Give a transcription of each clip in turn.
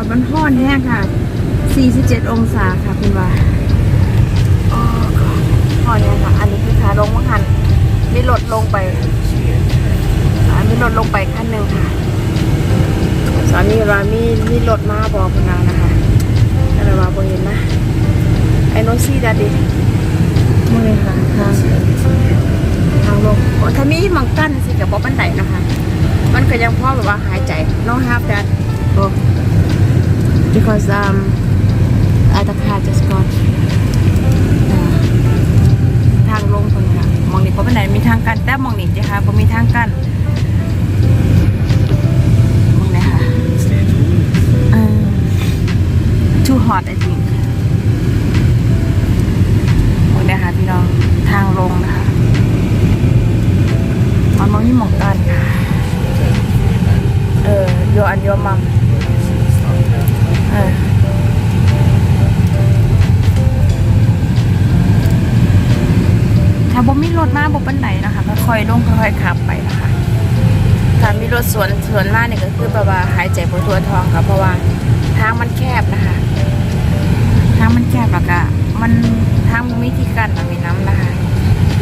ค่ะมันห้อนแห้งค่ะ 47 องศาค่ะคุณว่าอ๋อห้อนแห้งค่ะ อันนี้คือขาลงมังหันมีลดลงไปอ่ามีลดลงไปขั้นหนึ่งค่ะ สามีรามีมีรถมาบอกพนานะคะอะไรมาบ่เห็นนะไอ้โนซี่ดาดิมึงเลยค่ะทางทางลงโอ้ถ้ามีหมังกั้นสิกับบ่บันไดนะคะ มันก็ยังพอแบบว่าหายใจ no have that oh because um I the car just got ทางลงตรงนี้ค่ะมองนี่บ่บันไหนมีทางกั้นแต่มองนี่จ้ะค่ะเพราะมีทางกั้นมองนี่ค่ะ too hot I think ค่อยๆลงค่อยๆขับไปนะคะถ้ามีรถสวนสวนมาเนี่ยก็คือแบบว่าหายใจปวดตัวท้องค่ะเพราะว่าทางมันแคบนะคะ ทางมันแคบแล้วก็มันทางมันมีที่กั้นมีน้ำนะคะ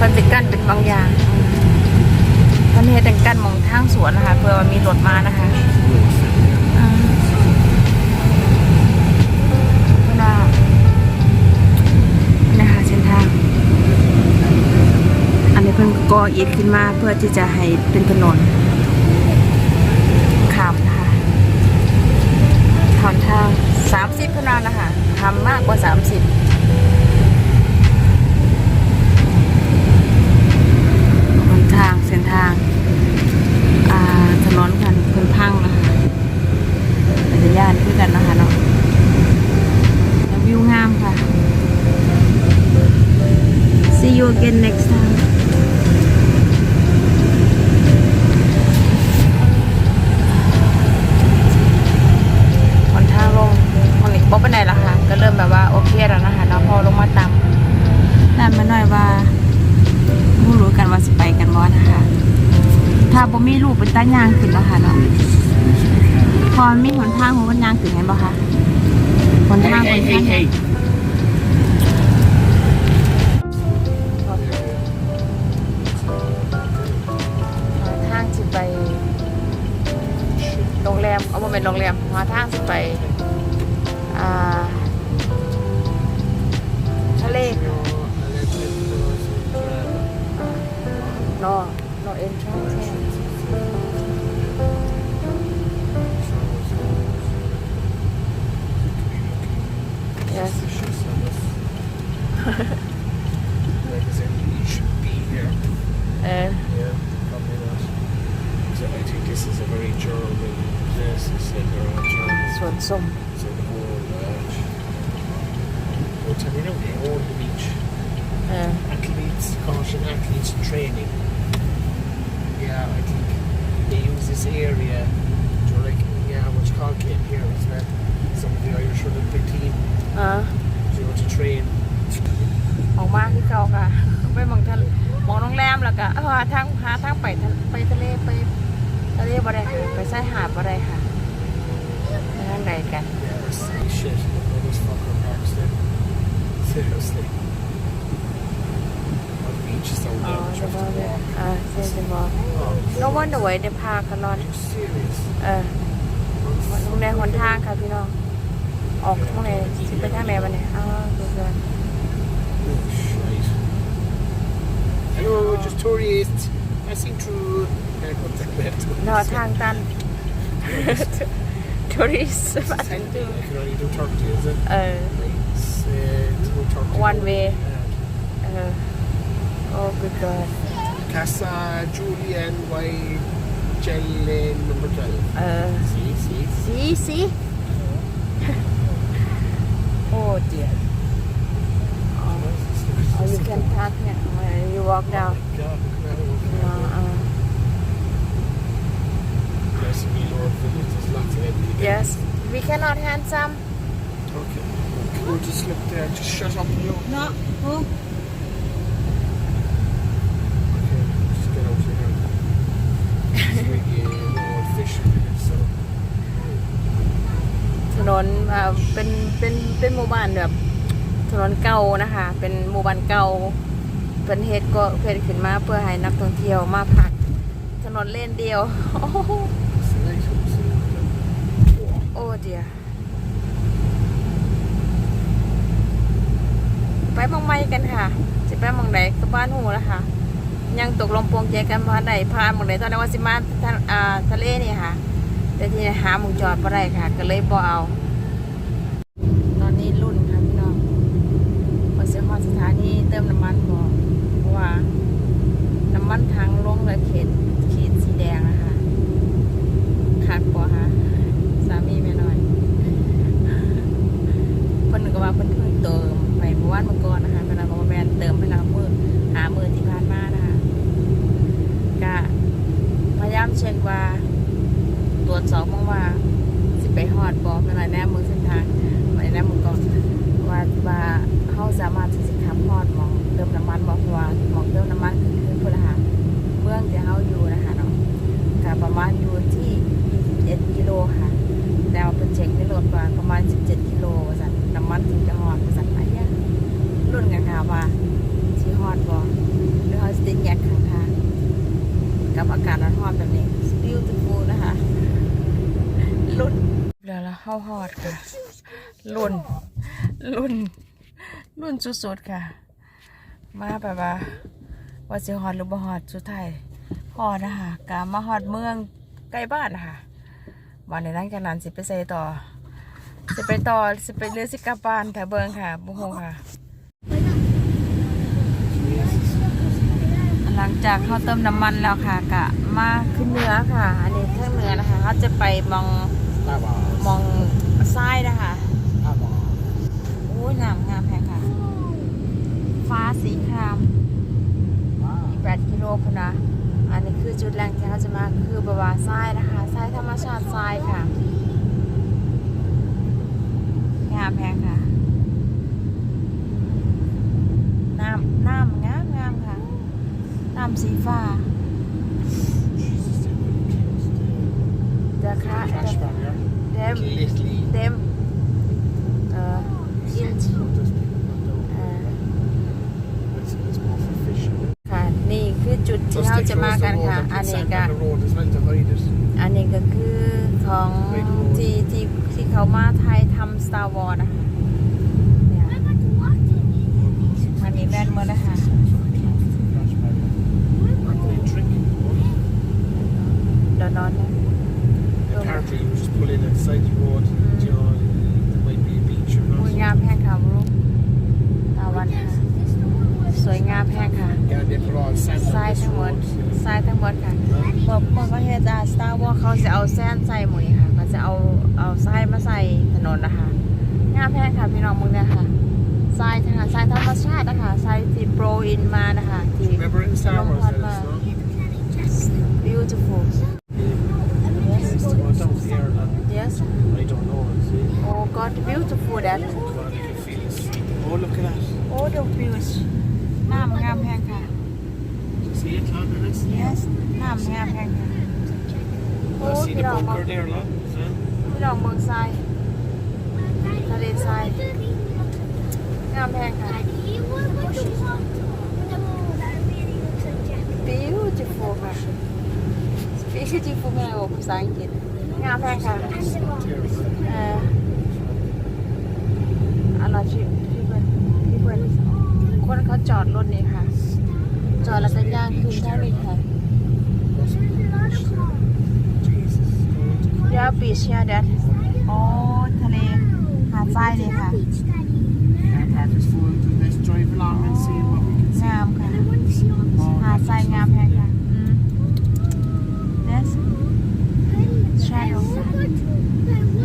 มันติดกั้นเป็นบางอย่างตอนนเฮ็ดเป็นกั้นมองทางสวนนะคะ เพื่อว่ามีรถมานะคะ ออิฐขึ้นมาเพื่อที่จะให้เป็นถนนขามนะคะทอนทางสามสิบเท่านั้นนะคะทำมากกว่าสามสิบ ตายางขึ้นแล้วค่ะเนาะพอมีหนทางของมันยางขึ้นเห็นบ่คะหนทางหนทางเนี่ยหาทางสิไปโรงแรมเอามาเป็นโรงแรมหาทางสิไปอ่าทะเลรอรอเอ็นทรานซ์ yes You should be here. เออ Yeah, probably not. So I think this is a very German place. It's like they're all German. สวนส้ม So the whole uh, Well, tell you now, they own the beach. เออ Athletes, caution athletes in training. Yeah, I think they use this area to like, yeah, what's called Cape here as well. Some of the Irish Olympic team, อ่า you know, to train. ออกมาคือเก่าค่ะ ไปหมองทะเลหมองโรงแรมแล้วก็เอาหาทางหาทางไปทะไปทะเลไปทะเลบ่ได้ค่ะไปชายหาดบ่ได้ค่ะไปทางใดกัน Yeah, it's shit. All those fucker parks there. Seriously. On the beach is down อ๋อ there, which จะ you บอก have to เลย walk. no wonder why they park a lot are you serious? เออลงในหนทางค่ะพี่น้อง ออกทางไหนสิไปทางไหนบ้างเนี่ยอ้าวดูเกิน Oh, shite. Hello, just tourists. Passing through. Yeah, go to left. นอทางตัน tourist It's handy. I can only do 30, is it? เออ It's, uh, to 30. One way. Yeah. เออ oh good god Casa Julian Y. Jellin number 12. เออ See, see. สีสีโอ้เจีย Oh, you can park here when you walk down. God, look at that. Look at No, that. uh, Nice to meet Lord Phillips. There's lots of empty there. yes, we cannot hand some. Okay. Can you just slip there? Just shut up, you. No. Who? นนอ่าเป็นเป็นเป็นหมู่บ้านแบบถนนเก่านะคะ เป็นหมู่บ้านเก่าเป็นเฮ็ดก็เฮ็ดขึ้นมาเพื่อให้นักท่องเที่ยวมาพัก ถนนเล่นเดียว โอ้โหโอ้เดียไปมองไม่กันค่ะสิไปมองไหนก็บ้านหูแล้วค่ะ ยังตกลงปวงใจกันพานไหนพานมองไหนตอนนั้นว่าสิมาทะเลนี่ค่ะ แต่ที่หาหมุงจอดบ่ได้ค่ะ ก็เลยบ่เอา ตอนนี้รุ่นค่ะพี่น้องมาเสียหอดสถานีเติมน้ำมันบ่เพราะว่า น้ำมันทางลงเลยเขตเขตสีแดงนะคะขาดบ่ค่ะ สามีแม่น้อยเพิ่นก็ว่าเพิ่นเพิ่งเติมไปเมื่อวานเมื่อก่อนนะคะเวลาบอกว่าแม่นเติมไปแล้วมือหามือที่ผ่านมานะคะก็พยายามเช็คว่า ตรวจสอบบ้างว่า สิไปฮอดบ่เวลาแนมมือเส้นทางไว้แนมมือก่อนว่าว่าเฮาสามารถที่สิขับฮอดหมองเติมน้ำมันบ่เพราะว่าหมองเติมน้ำมันคือคือพุ่นละค่ะเมืองที่เฮาอยู่นะคะเนาะก็ประมาณอยู่ที่21กิโลค่ะแต่ว่าเป็นเช็คในรถว่าประมาณ 17กิโลว่าซั่นน้ำมันถึงจะฮอดว่าซั่นไปเนี่ยรุ่นกันค่ะว่าสิฮอดบ่หรือเฮาสิติดแยกข้างทางกับอากาศร้อนๆแบบนี้ beautiful นะคะ รุ่น แล้วละเข้าฮอดค่ะรุ่นรุ่นรุ่นสุดๆค่ะ มาแบบว่าว่าสิฮอดหรือบ่ฮอดสุดท้ายฮอดนะคะกามาฮอดเมืองใกล้บ้านนะคะวันในนั้นจากนั้นสิไปใส่ต่อสิไปต่อสิไปเรือสิกลับานแถวเบิงค่ะบุโฮค่ะ หลังจากเขาเติมน้ำมันแล้วค่ะกะมาขึ้นเหนือค่ะ อันนี้เท่งเหนือนะคะเขาจะไปมอง มองซ้ายนะคะ Lava. โอ้ยน้ำงามแพงค่ะ ฟ้าสีคราม Wow. อีก8กิโลพนนะ อันนี้คือจุดแรกที่เขาจะมาคือแบบว่าทรายนะคะทรายธรรมชาติทรายค่ะงามแพงค่ะน้ำน้ำงามงามค่ะ น้ำสีฟ้า อ there. It's, it's more for fishing. ค่ะนี่คือจุดที่ Plus เรา they จะมา closed กัน the road ค่ะ and อัน put นี้ sand ก็ on the road as well to hide it. อันนี้ก็คือของที่ที่ที่เขามาไทยทำ Star Wars นะคะเนี่ยอันนี้แม่นเมื่อนะคะ Cash barrier. They drink. เดี๋ยวนอนนะ Apparently, you just pull in at the side of the road. You know, there might be a beach or มุย not. งามแห้งค่ะบรุตาวันค่ะสวยงามแห้งค่ะ Yeah, they put all sand ทราย on this ทั้งหมด road. ทรายทั้งหมดค่ะเมื่อเมื่อประเทศสตาร์วอเขาจะเอาแซนใส่หมุยค่ะเขาจะเอาเอาทรายมาใส่ถนนนะคะงามแห้งค่ะพี่น้องมึงเนี่ยค่ะทรายค่ะทรายธรรมชาตินะคะทรายที่โปรอินมานะคะที่ Remember in Star Wars, Long that one, it's not? beautiful and yes I don't know. See? oh God beautiful that God, you can feel the street. Oh, look at that. oh the views น้ำงามแห้งค่ะ See it, lad? and it's- yes น้ำงามแห้งค่ะ โอ้ Oh, see พี่ the น้อง bunker there, lad? See? พี่น้องเมืองทรายทะเลทรายงามแห้งค่ะ beautiful ค่ะ beautiful แม่บอกภาษาอังกฤษ งามแห้งค่ะเอออะไรชื่อพี่เพื่อนพี่เพื่อนคนเขาจอดรถนี่ค่ะ จอดแล้วก็ย่างขึ้นท่านี้ค่ะ Jesus. เดี๋ยวบีชเนี่ยเด็ดอ๋อทะเลหาดทรายเลยค่ะ Car park is full. Let's drive along and see what we can see. งามค่ะหาดทรายงามแพงค่ะ yes shadow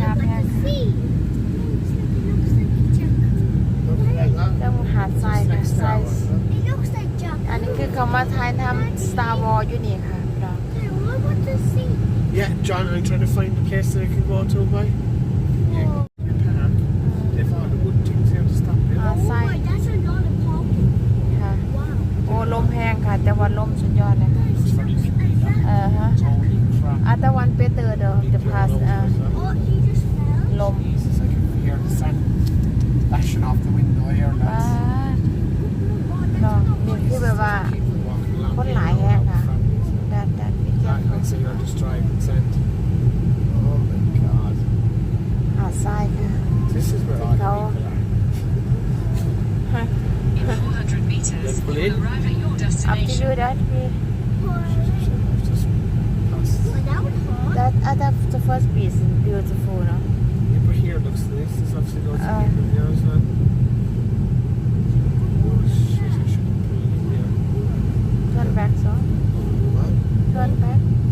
งามแพงค่ะ Look at that, lad. เรื่องหาดทราย It's ค่ะ like ทราย Star Wars, huh? อันนี้คือเขามาถ่ายทำ Star Wars อยู่นี่ค่ะพี่น้อง Yeah, John, I'm trying to find a place that I can go to, boy. Yeah, the park. They've all the wood things here to stop หา it. ดทรายค่ะโอ้ลมแพงค่ะ แต่ว่าลมสุดยอดเลยค่ะ It's very clean. เออฮะ Holy crap. อาตะวันเปเตอร์เดอ the past อ่าลม Jesus, hear the sun bashing off the window here, ว้า lads. เนาะนี่คือแบบว่า People walking along Con here, lại all ha, with hả? families. ดันดันไปเที่ยว Like, like say you're just driving sand. outside now. This is where to go. going. In 400 meters, you will arrive at your destination. Up to that way. That, uh, that, the first piece is beautiful. No? Yeah, but here looks nice. It's actually lots of uh, people here as well. Turn back, so. Turn back.